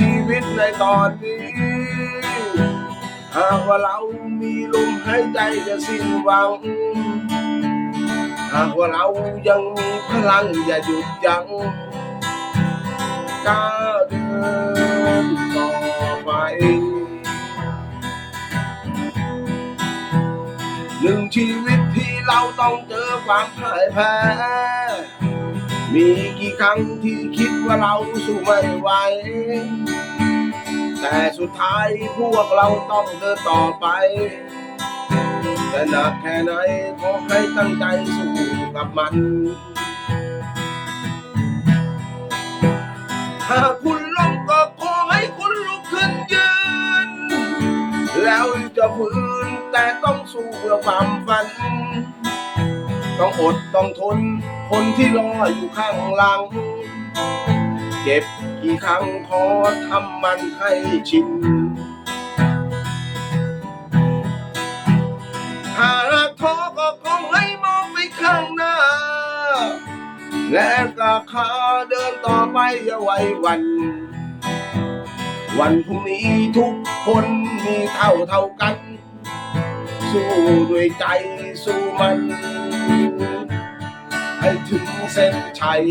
ชีวิตในตอนนี้ หากว่าเรามีลมหายใจจะสิ้นหวัง หากว่าเรายังมีพลังอย่าหยุดยัง้งก้าวเดินต่อไปหนึ่งชีวิตที่เราต้องเจอความพ่ายแพ้ มีกี่ครั้งที่คิดว่าเราสู้ไม่ไหว แต่สุดท้ายพวกเราต้องเดินต่อไป แต่หนักแค่ไหนขอให้ตั้งใจสู้กับมันหากคุณล้มก็ขอให้คุณลุกขึ้นยืน แล้วจะฟื้นแต่ต้องสู้เพื่อความฝัน ต้องอดต้องทน คนที่รออยู่ข้างหลัง เจ็บกี่ครั้งขอทำมันให้ชินหากท้อก็คงให้มองไปข้างหน้า และก็ขาเดินต่อไปอย่าไว้วัน วันพรุ่งนี้ทุกคนมีเท่าเท่ากัน สู้ด้วยใจสู้มัน ให้ถึงเส้นชัย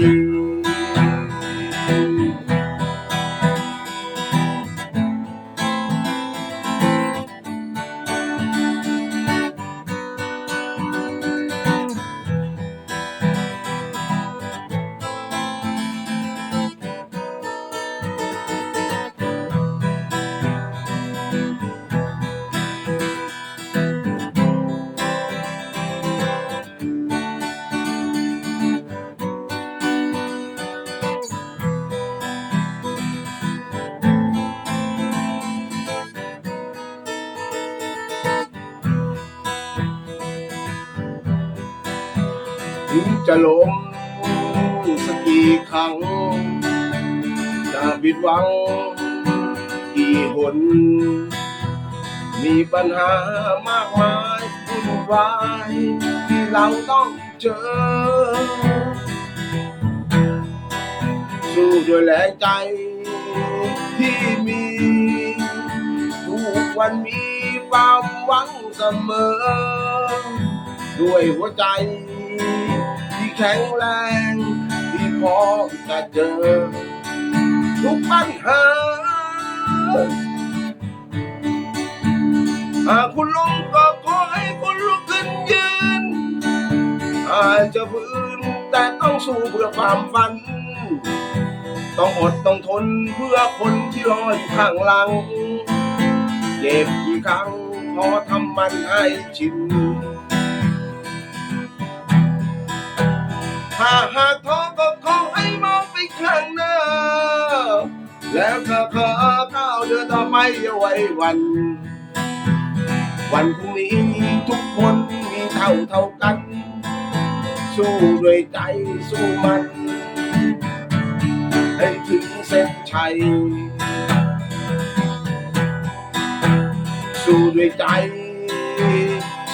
ถึงจะล้มสักกี่ครั้งจะผิดหวังกี่หน มีปัญหามากมายวุ่นวายที่เราต้องเจอ สู้ด้วยแรงใจที่มี ทุกวันมีความหวังเสมอ ด้วยหัวใจ แข็งแรง ที่พร้อมจะเจอ ทุกปัญหา หากคุณลงก็ขอให้คุณลุกขึ้นยืน อาจจะฟื้นแต่ต้องสู้เพื่อความฝัน ต้องอดต้องทนเพื่อคนที่รออยู่ข้างหลัง เจ็บกี่ครั้งขอทำมันให้ชิน ก้าวเดินต่อไปอย่ไว้วัน วันพรุ่งนี้ทุกคนมีเท่าเท่ากัน สู้ด้วยใจสู้มันให้ถึงเส้นชัย สู้ด้วยใจ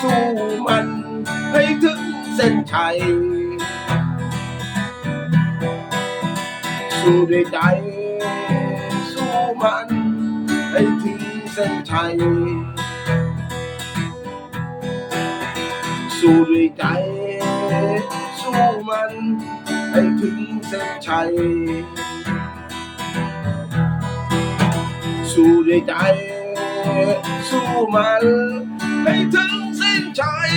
สู้มันให้ถึงเส้นชัย สู้ด้วยใจ สู้มัน เส้นชัย สู้ด้วยใจ สู้มันให้ถึงเส้นชัย สู้ด้วยใจ สู้มันให้ถึงเส้นชัย